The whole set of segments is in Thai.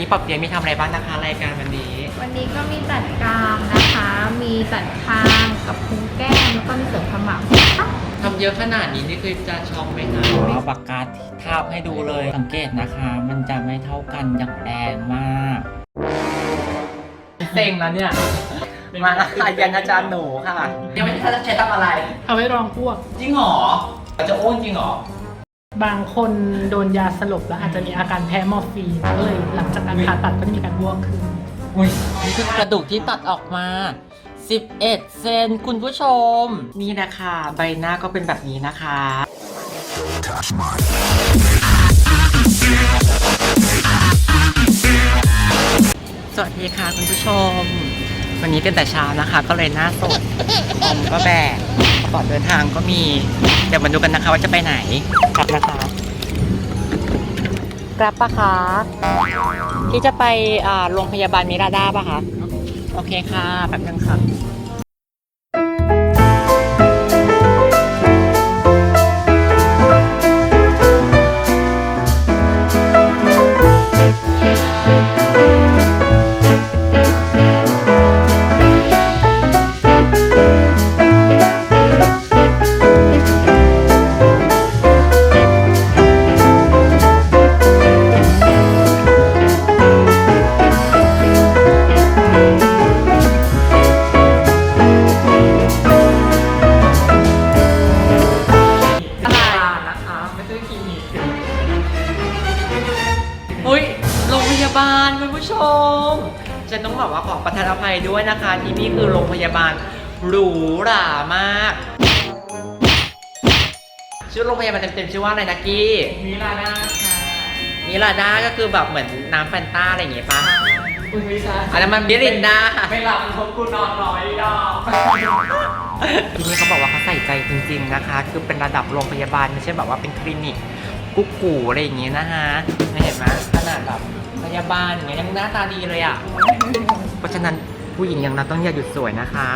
นี้ปอบเปียะมีทำอะไรบ้างนะคะรายการวันนี้ วันนี้ก็มีตัดกรามนะคะ มีตัดคางกับพุงแก้มแล้วก็มีเสริมขมับนะคะทำเยอะขนาดนี้นี่คือจะช็อกไหมคะเอาปากกาทาบให้ดูเลย สังเกตนะคะ มันจะไม่เท่ากันอย่างแดงมากเซ็งแล้วเนี่ย มาค่ะยันอาจารย์หนูค่ะ ยังไม่ทันจะใช้ทำอะไรเอาไว้รองอ้วก จริงเหรอ จะอ้วนจริงเหรอ บางคนโดนยาสลบแล้วอาจจะมีอาการแพ้มอร์ฟีนก็เลยหลังจากการผ่าตัดก็จะมีการอ้วกขึ้น อุ้ยนี่คือกระดูกที่ตัดออกมา 11 เซนคุณผู้ชม นี่นะคะ ใบหน้าก็เป็นแบบนี้นะคะ สวัสดีค่ะคุณผู้ชม วันนี้ตื่นแต่เช้านะคะ ก็เลยหน้าสดผมก็แบกกระเป๋าเดินทางก็มี เดี๋ยวมาดูกันนะคะว่าจะไปไหนกลับนะคะกลับปะคะที่จะไปโรงพยาบาลมิราดาปะคะ โอเคค่ะ แป๊บนึงค่ะ ด้วยนะคะ ที่นี่คือโรงพยาบาลหรูหรามาก ชื่อโรงพยาบาลเต็มๆชื่อว่าอะไรนะกี้มีลาดาค่ะมิราดาก็คือแบบเหมือนน้ำแฟนต้าอะไรอย่างเงี้ยป่ะอุ้ยไม่ใช่อันนั้นมันมิรินดาไม่หลับเพราะกูนอนน้อยดอกที่นี่เขาบอกว่าเขาใส่ใจจริงๆนะคะ คือเป็นระดับโรงพยาบาลไม่ใช่แบบว่าเป็นคลินิกกุ๊กกูอะไรอย่างเงี้ยนะฮะไม่เห็นไหมขนาดแบบพยาบาลอย่างเงี้ยยังหน้าตาดีเลยอะ เพราะฉะนั้น ผู้หญิงอย่างเราต้องอย่าหยุดสวยนะคะ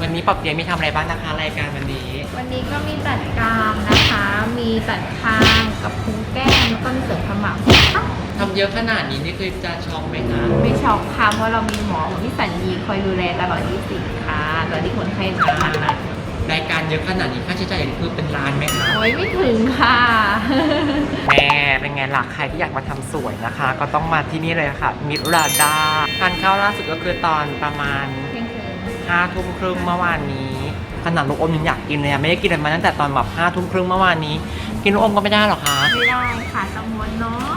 วันนี้ปอบเปียะมีทำอะไรบ้างนะคะรายการวันนี้ วันนี้ก็มีตัดกรามนะคะ มีตัดคางกับพุงแก้มแล้วก็มีเสริมขมับนะคะทำเยอะขนาดนี้นี่คือจะช็อกไหมคะ ไม่ช็อกค่ะเพราะเรามีหมอของพี่สัญญีคอยดูแลตลอด24ค่ะตอนที่คนไข้มา รายการเยอะขนาดนี้ค่าใช้จ่ายคือเป็นล้านไหมคะ โอ้ยไม่ถึงค่ะ แม่เป็นไงล่ะใครที่อยากมาทำสวยนะคะ ก็ต้องมาที่นี่เลยค่ะ มิราดาทานข้าวล่าสุดก็คือตอนประมาณเที่ยงคืนห้าทุ่มครึ่งเมื่อวานนี้ขนาดลูกอมยังอยากกินเลยอะไม่ได้กินเลยมาตั้งแต่ตอนแบบห้าทุ่มครึ่งเมื่อวานนี้ กินลูกอมก็ไม่ได้หรอคะไม่ได้ค่ะสมวนเนาะ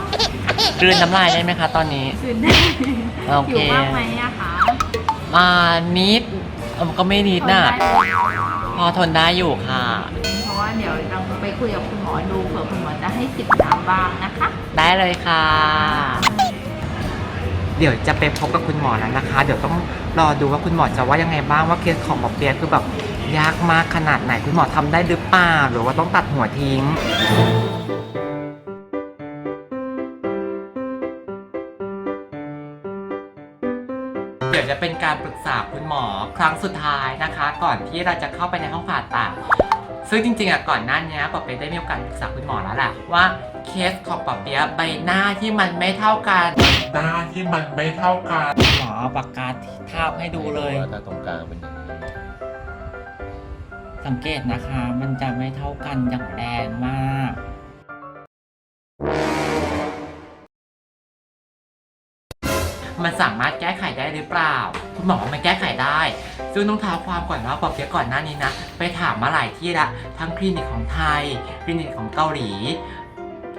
กลืนน้ำลายได้ไหมคะตอนนี้ คืนได้โอเค อยู่บ้างไหมอะคะอ่านิดเอ่อก็ไม่นิดน่ะทได้ พอทนได้อยู่ค่ะ เพราะว่าเดี๋ยวเราไปคุยกับคุณหมอดูเผื่อคุณหมอจะให้สิบน้ำบ้างนะคะ ได้เลยค่ะ เดี๋ยวจะไปพบกับคุณหมอแล้วนะคะ เดี๋ยวต้องรอดูว่าคุณหมอจะว่ายังไงบ้างว่าเคสของหมอเปียกคือแบบยากมากขนาดไหนคุณหมอทำได้หรือเปล่าหรือว่าต้องตัดหัวทิ้ง การปรึกษาคุณหมอครั้งสุดท้ายนะคะ ก่อนที่เราจะเข้าไปในห้องผ่าตัดซึ่งจริงๆอะก่อนหน้านี้ปอเปียะได้มีโอกาสปรึกษาคุณหมอแล้วแหละว่าเคสของปอเปียะใบหน้าที่มันไม่เท่ากัน หน้าที่มันไม่เท่ากันหมอเอาปากกาทาบให้ดูเลยตาตรงกลางเป็นอย่างนี้สังเกตนะคะ มันจะไม่เท่ากันอย่างแดงมาก มันสามารถแก้ไขได้หรือเปล่า คุณหมอบอกมันแก้ไขได้ ซึ่งต้องท้าความก่อนว่าปอเปียะก่อนหน้านี้นะ ไปถามมาหลายที่ละ ทั้งคลินิกของไทย คลินิกของเกาหลี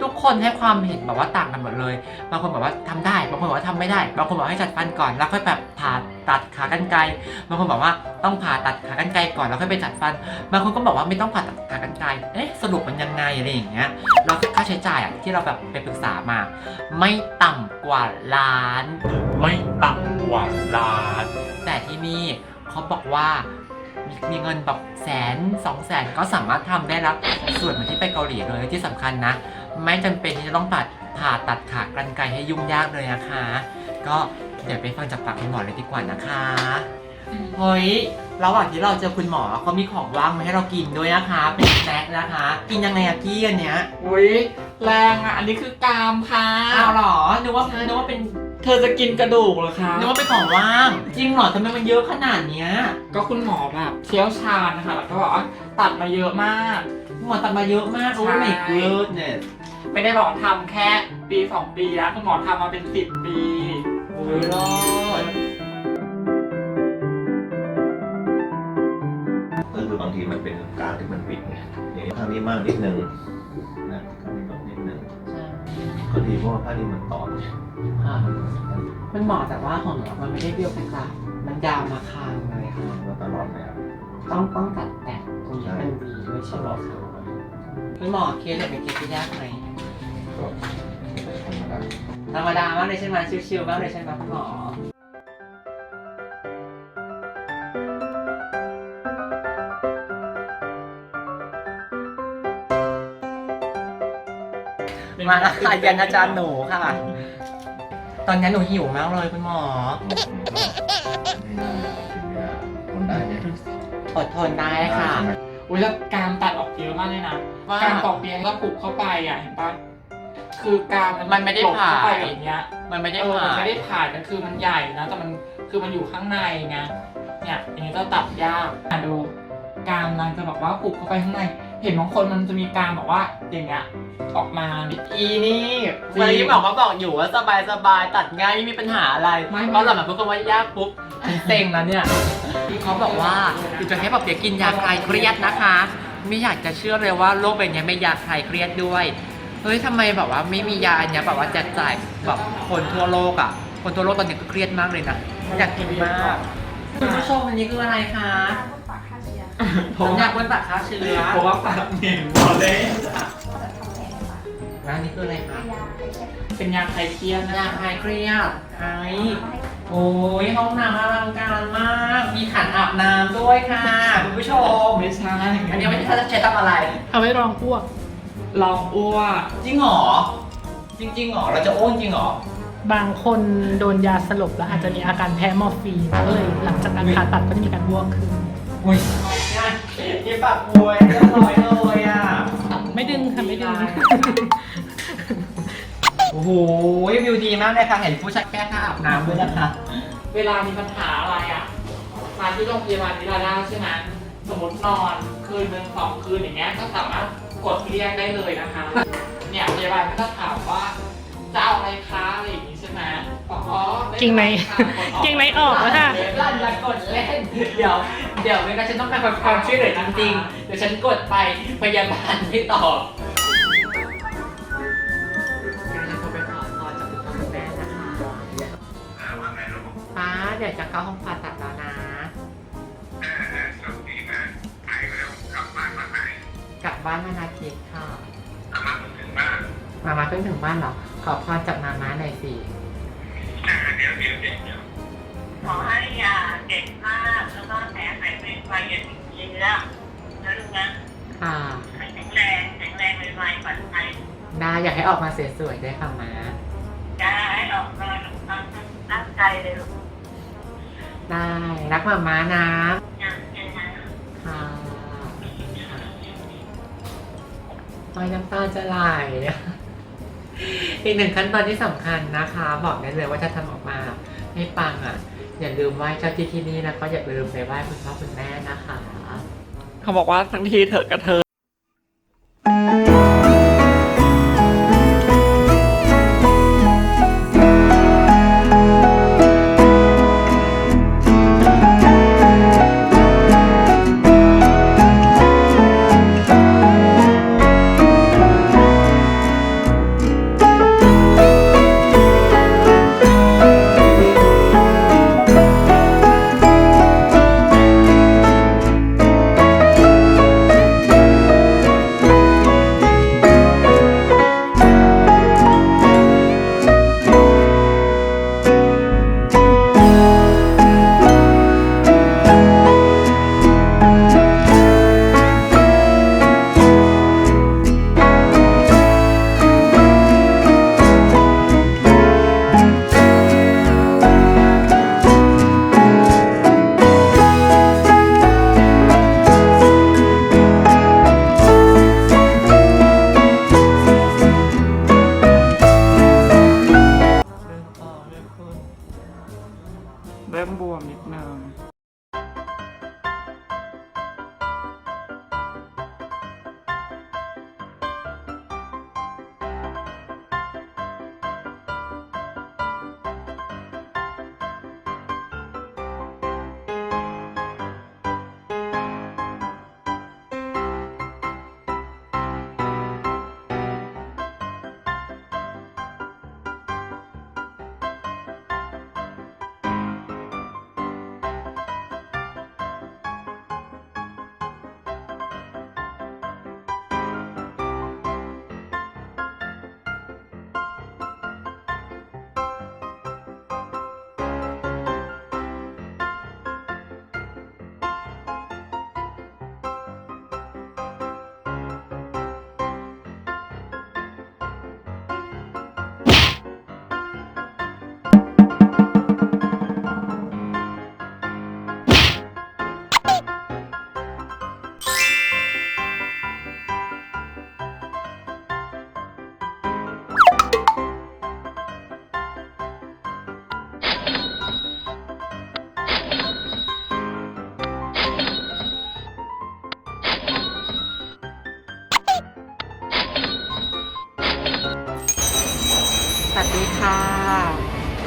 ทุกคนให้ความเห็นแบบว่าต่างกันหมดเลย บางคนบอกว่าทำได้ บางคนบอกว่าทำไม่ได้ บางคนบอกให้จัดฟันก่อนแล้วค่อยแบบผ่าตัดขากรรไกร บางคนบอกว่าต้องผ่าตัดขากรรไกรก่อนแล้วค่อยไปจัดฟัน บางคนก็บอกว่าไม่ต้องผ่าตัดขากรรไกร เอ๊ะสรุปมันยังไงอะไรอย่างเงี้ย แล้วค่าใช้จ่ายอะที่เราแบบไปปรึกษามา ไม่ต่ำกว่าล้าน ไม่ต่ำกว่าล้าน แต่ที่นี่เขาบอกว่ามีมีเงินแบบแสนสองแสนก็สามารถทำได้แล้วส่วนเหมือนที่ไปเกาหลีเลยที่สำคัญนะ ไม่จำเป็นที่จะต้องผ่าผ่าตัดขากรรไกรให้ยุ่งยากเลยนะคะ ก็เดี๋ยวไปฟังจากปากคุณหมอเลยดีกว่านะคะเฮ้ยระหว่างที่เราเจอคุณหมอเขามีของว่างมาให้เรากินด้วยนะคะเป็นสแน็คนะคะ กินยังไงอะกี้อันเนี้ยอุ้ยแรงอะ อันนี้คือกามค่ะอ้าวเหรอนึกว่านึกว่าเป็นเธอจะกินกระดูกเหรอคะนึกว่าเป็นของว่าง จริงเหรอทำไมมันเยอะขนาดเนี้ย ก็คุณหมอแบบเชี่ยวชาญนะคะ แล้วก็บอกว่าตัดมาเยอะมาก หมอตัดมาเยอะมากโอ้ใช่ไม่เกิดเนี่ยไม่ได้บอกทำแค่ปีสองปีแล้วคุณหมอทำมาเป็นสิบปีโอ้ยรอดก็คือบางทีมันเป็นการที่มันปิดไงอย่างนี้ข้างนี้มากนิดนึงนะข้างนี้มากนิดนึงก็ดีเพราะว่าข้างนี้มันต่อเนี่ยค่ะมันหมอแต่ว่าของหมอมันไม่ได้เบี้ยวไปกลางมันยาวมาคางเลยค่ะก็ตลอดแนวต้องต้องตัดแต่งตรงนี้เป็นวีด้วยใช่ไหมคะ คุณหมอเคสเนี่ยเป็นเคสที่ยากไหมก็ธรรมดาธรรมดามากเลยใช่ไหมชิวๆมากเลยใช่ไหมคุณหมอมาแล้วค่ะยันอาจารย์หนูค่ะ ตอนนี้หนูหิวมากเลยคุณหมอคนได้เนี่ยอดทนได้ค่ะ อุ้ยแล้วกามตัดออกเยอะมากเลยนะว่าการปอกเปียกก็ผูกเข้าไปอะเห็นปะคือกามมันไม่ได้หลบเข้าไปผ่าอย่างเงี้ย มันไม่ได้เออผ่ามันไม่ได้ผ่านกันคือมันใหญ่นะ แต่มันคือมันอยู่ข้างในไงเนี่ยอย่างนี้จะตัดยากอะดูกามนางจะบอกว่าผูกเข้าไปข้างใน เห็นบางคนมันจะมีกามบอกว่าอย่างเงี้ยออกมานิดอีนี่วันนี้บอกว่าบอกอยู่ว่าสบายสบายตัดง่ายไม่มีปัญหาอะไรไม่เพราะหลังมาพูดคำว่ายากปุ๊บฉันเซ็งแล้วเนี่ยเขาบอกว่าคือจะให้ปอบเปียกกินยาคลายเครียดนะคะ ไม่อยากจะเชื่อเลยว่าโรคใบนี้ไม่ยาคลายเครียดด้วยเฮ้ยทำไมแบบว่าไม่มียาอันเนี้ยแบบว่าแจกจ่ายแบบคนทั่วโลกอะ คนทั่วโลกตอนนี้ก็เครียดมากเลยนะอยากกินมากคุณผู้ชมอันนี้คืออะไรคะ ผมอยากบนตักฆ่าเชื้อเพราะว่าปากเหม็นหมดเลยแล้วอันนี้คืออะไรคะเป็นยาคลายเครียดนะยาคลายเครียดไอโอ้ยห้องน้ำอลังการมาก มีขันอาบน้ำด้วยค่ะคุณผู้ชมไม่ใช่ อันนี้ไม่ใช่จะใช้ทำอะไรเอาไว้รองอ้วกลองอ้วกจริงเหรอ จริงๆเหรอ เราจะอ้วนจริงเหรอบางคนโดนยาสลบแล้วอาจจะมีอาการแพ้มอร์ฟีนก็เลยหลังจากการผ่าตัดก็จะมีการอ้วกขึ้น อุ้ยยี่ปากบวยเรียบร้อยเลยอะ ไม่ดึงค่ะไม่ดึง โอ้โหวิวดีมากเลยค่ะ เห็นผู้ชายแก้ผ้าอาบน้ำด้วยนะคะ เวลามีปัญหาอะไรอะ มาที่โรงพยาบาลนิราดาใช่ไหมสมมตินอนคืนหนึ่งสองคืนอย่างเงี้ย ก็สามารถกดเรียกได้เลยนะคะ เนี่ยพยาบาลก็จะถามว่าจะเอาอะไรคะอะไรอย่างงี้ใช่ไหมบอกอ๋อด้ เก่งไหนค่ะกดออกเก่งไหนออกแล้วค่ะลั่นละกดเล่น เดี๋ยว เดี๋ยวไม่งั้นฉันต้องการความช่วยเหลือจริงๆเดี๋ยวฉันกดไปพยาบาลไม่ตอบจะโทรไปขอพรจากคุณพ่อคุณแม่นะคะป้าเดี๋ยวจะเข้าห้องผ่าตัดแล้วนะกลับบ้านวันอาทิตย์ค่ะ มามาเพิ่งถึงบ้านเหรอ ขอพรจากมาม่าหน่อยสิ ขอให้ยาเด็กมากแล้วก็แผลหายไวๆอย่าติดเชื้อนะลูกนะค่ะ ให้แข็งแรงแข็งแรงไวๆปลอดภัยได้อยากให้ออกมาสวยๆด้วยค่ะมาจะให้ออกมาตั้งตั้งใจเลยลูกได้รักมาม่านะงานยังไงค่ะไม่น้ำตาจะไหล อีกหนึ่งขั้นตอนที่สำคัญนะคะ บอกได้เลยว่าจะทำออกมาให้ปังอะ อย่าลืมไหว้เจ้าที่ที่นี่นะก็อย่าลืมไปไหว้คุณพ่อคุณแม่นะคะ เขาบอกว่าทั้งที่เถอะกระเท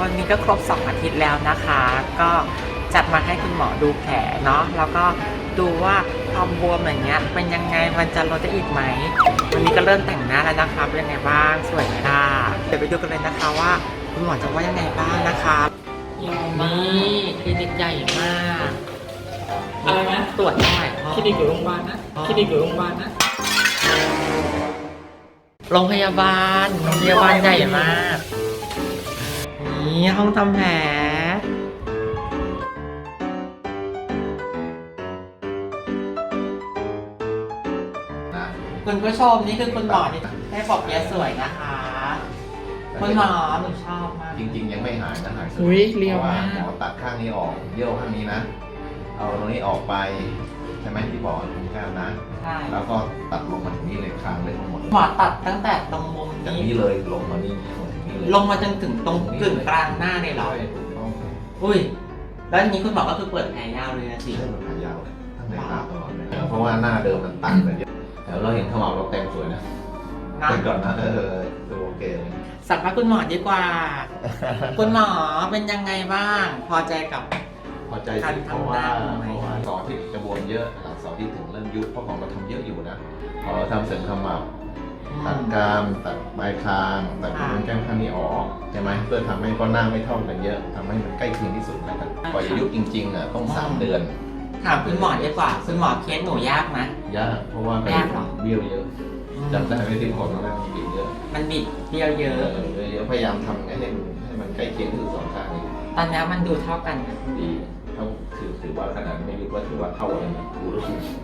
วันนี้ก็ครบ 2 อาทิตย์แล้วนะคะ ก็จัดมาให้คุณหมอดูแผลเนาะแล้วก็ดูว่าความบวมอย่างเงี้ยเป็นยังไงมันจะลดได้อีกไหม วันนี้ก็เริ่มแต่งหน้าแล้วนะคะเป็นยังไงบ้างสวยไหมล่ะเดี๋ยวไปดูกันเลยนะคะว่าคุณหมอจะว่ายังไงบ้างนะคะนี่คลินิกใหญ่มากอะไรนะตรวจเท่าไหร่พ่อคลินิกอยู่โรงพยาบาลนะคลินิกอยู่โรงพยาบาลนะโรงพยาบาลโรงพยาบาลใหญ่มาก นี่ห้องทำแผลนะคุณผู้ชมนี่คือคุณหมอที่ให้ปอบเปียะสวยนะคะ คุณหมอหนูชอบมาก จริง ๆ ยังไม่หายนะหายอุ๊ยเรียวมากพระหมอตัดข้างนี้ออกเยี่ยวข้างนี้นะ เอาตรงนี้ออกไปใช่ไหมที่บอกคุณก้าวนะ ใช่แล้วก็ตัดลงมาถึงนี่เลยคางเลยทั้งหมดหมอตัดตั้งแต่ตรงมุมจากนี้นี้เลยลงมานี่ลงถึงนี่เลยลงมาจนถึงตรงกึ่งกลางหน้าเลยเหรอใช่ถูกต้องอุ้ย แล้วอันนี้คุณหมอก็คือเปิดแผลยาวเลยนะสิ ใช่มันหายยาวเลยตั้งแต่ตาตลอดเลยเพราะว่าหน้าเดิมมันตันไปเยอะแต่เราเห็นขมับเราเต็มสวยนะนะเป็นก่อนนะเออดูโอเคเลยสัมภาษณ์คุณหมอดีกว่า คุณหมอเป็นยังไงบ้าง พอใจกับ พอใจการสิทำเพราะว่าหน้าไหมเพราะว่าสอนที่จะบวมเยอะหลังสอนที่ถึงเริ่มยุบเพราะของเราทำเยอะอยู่นะพอเราทำเสริมขมับ ตัดกรามตัดปลายคางตัดตรงแก้มข้างนี้ออกใช่ไหมเพื่อทำให้ก้อนหน้าไม่เท่ากันเยอะทำให้มันใกล้เคียงที่สุดนะครับกว่าจะยุบจริงๆอะต้องสามเดือน ถามคุณหมอดีกว่า คุณหมอเคสหนูยากไหม ยากเพราะว่ามันยากเหรอเบี้ยวเยอะจำได้ไหมที่ผมตอนแรกมันบิดเยอะมันบิดเดียวเยเออะ อเยอะพยายามทำให้มันให้มันใกล้เคียงที่สุดสองข้างนี้ตอนนี้มันดูเท่ากันนะดีเท่าถือถือว่าขนาดไม่ยุบก็ถือว่าเท่ากันนะดูรูป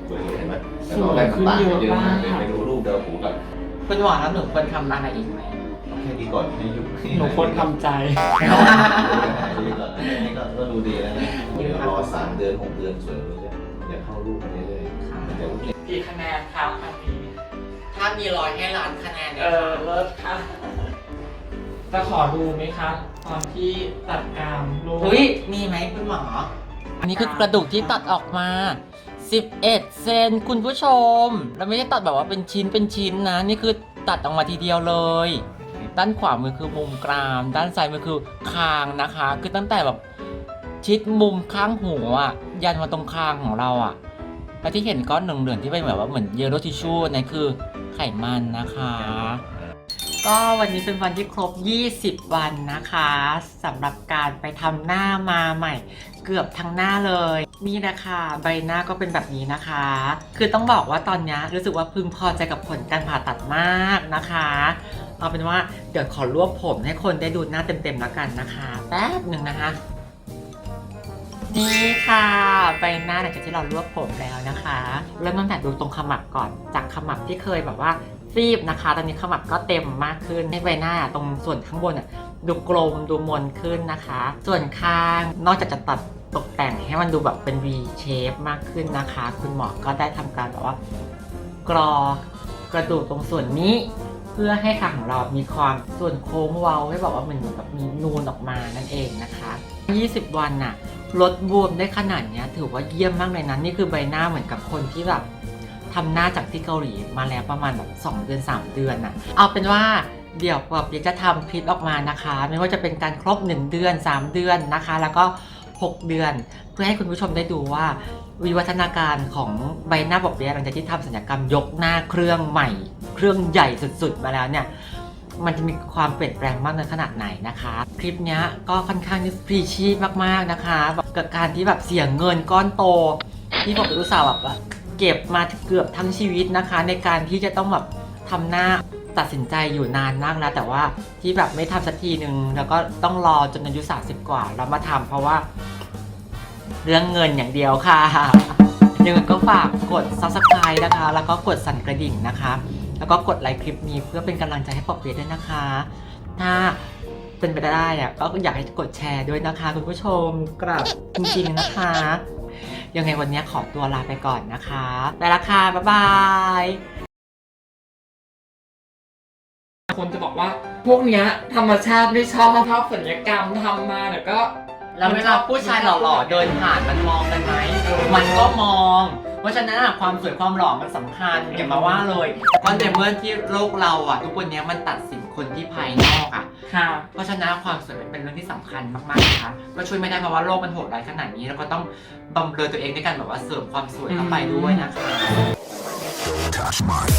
สวยเลยเห็นไหมแต่ตอนแรกมันต่างกันเยอะมากเลยไปดูรูปเดิมหูกับ คุณหมอแล้วหนูควรทำอะไรอีกไหมเอาแค่นี้ก่อนให้ยุบหนูคนทำใจนี่ก็นี่ก็ก็ดูดีแล้วนะเดี๋ยวรอสามเดือนหกเดือนสวยเลยเดี๋ยวเข้ารูปมาเรื่อยๆมันจะโอเคกี่คะแนนครับครั้งนี้ถ้ามีร้อยให้ล้านคะแนนเออเลิศค่ะจะขอดูไหมครับตอนที่ตัดกรามลูก อุ้ยมีไหมคุณหมอ อันนี้คือกระดูกที่ตัดออกมา 11 เซนคุณผู้ชมแล้วไม่ได้ตัดแบบว่าเป็นชิ้นเป็นชิ้นนะ นี่คือตัดออกมาทีเดียวเลย ด้านขวามือคือมุมกราม ด้านซ้ายมือคือคางนะคะ คือตั้งแต่แบบชิดมุมข้างหัวอะยันมาตรงคางของเราอะแล้วที่เห็นก้อนเหลืองๆที่เป็นแบบว่าเหมือนเยลโลทิชชู่นั่นคือไขมันนะคะ ก็วันนี้เป็นวันที่ครบ 20 วันนะคะสำหรับการไปทำหน้ามาใหม่ เกือบทั้งหน้าเลย นี่นะคะใบหน้าก็เป็นแบบนี้นะคะ คือต้องบอกว่าตอนนี้รู้สึกว่าพึงพอใจกับผลการผ่าตัดมากนะคะเอาเป็นว่าเดี๋ยวขอรวบผมให้คนได้ดูหน้าเต็มๆแล้วกันนะคะแป๊บหนึ่งนะคะนี่ค่ะใบหน้าหลังจากที่เรารวบผมแล้วนะคะ เริ่มตั้งแต่ดูตรงขมับก่อน จากขมับที่เคยแบบว่า ซีบนะคะ ตอนนี้ขมับก็เต็มมากขึ้นให้ใบหน้าตรงส่วนข้างบนดูกลมดูมนขึ้นนะคะ ส่วนข้างนอกจากจะตัดตกแต่งให้มันดูแบบเป็น V shape มากขึ้นนะคะ คุณหมอก็ได้ทำการแบบว่ากรอกระดูกตรงส่วนนี้ เพื่อให้คางของเรามีความส่วนโค้งเว้าให้แบบว่ามันเหมือนกับมีนูนออกมานั่นเองนะคะ 20 วันน่ะลดบวมได้ขนาดนี้ถือว่าเยี่ยมมากเลยนะนี่คือใบหน้าเหมือนกับคนที่แบบ ทำหน้าจากที่เกาหลีมาแล้วประมาณแบบ2เดือน 3 เดือนน่ะเอาเป็นว่าเดี๋ยวแบบเดี๋ยวจะทำคลิปออกมานะคะ ไม่ว่าจะเป็นการครบ 1 เดือน 3 เดือนนะคะ แล้วก็ 6 เดือน เพื่อให้คุณผู้ชมได้ดูว่า วิวัฒนาการของใบหน้าบอกเบี้ยหลังจากที่ทำศัลยกรรมยกหน้าเครื่องใหม่ เครื่องใหญ่สุดๆ มาแล้วเนี่ยมันจะมีความเปลี่ยนแปลงมากในขนาดไหนนะคะ คลิปนี้ก็ค่อนข้างที่พรีชีพมากๆนะคะแบบกับการที่แบบเสียงเงินก้อนโตที่ผมอุตส่าห์แบบว่า เก็บมาเกือบทั้งชีวิตนะคะ ในการที่จะต้องแบบทำหน้าตัดสินใจอยู่นานมากแล้วแต่ว่าที่แบบไม่ทำสักทีนึงแล้วก็ต้องรอจนอายุ 30 กว่าแล้วมาทำเพราะว่า เรื่องเงินอย่างเดียวค่ะยังไงก็ฝากกด subscribe นะคะ แล้วก็กดสั่นกระดิ่งนะคะ แล้วก็กดไลค์คลิปนี้เพื่อเป็นกำลังใจให้ปอบเปียะด้วยนะคะ ถ้าเป็นไปได้อะก็อยากให้กดแชร์ด้วยนะคะ คุณผู้ชมกราบจริงๆนะคะ ยังไงวันนี้ขอตัวลาไปก่อนนะคะไปละค่ะบ๊ายบายคนจะบอกว่าพวกเนี้ยธรรมชาติไม่ชอบชอบศัลยกรรมทำมาเดี๋ยวก็แล้วเวลาผู้ชายหล่อๆเดินผ่านมันมองกันไหมมันก็มอง เพราะฉะนั้นอะความสวยความหล่อมันสำคัญอย่ามาว่าเลยเพราะในเมื่อที่โลกเราอะทุกวันนี้มันตัดสิน คนที่ภายนอกอะ ค่ะ เพราะฉะนั้นความสวยมันเป็นเรื่องที่สำคัญมากๆนะคะก็ช่วยไม่ได้เพราะว่าโลกมันโหดร้ายขนาดนี้แล้วก็ต้องบำเรอตัวเองด้วยการแบบว่าเสริมความสวยเข้าไปด้วยนะคะ Touch mine.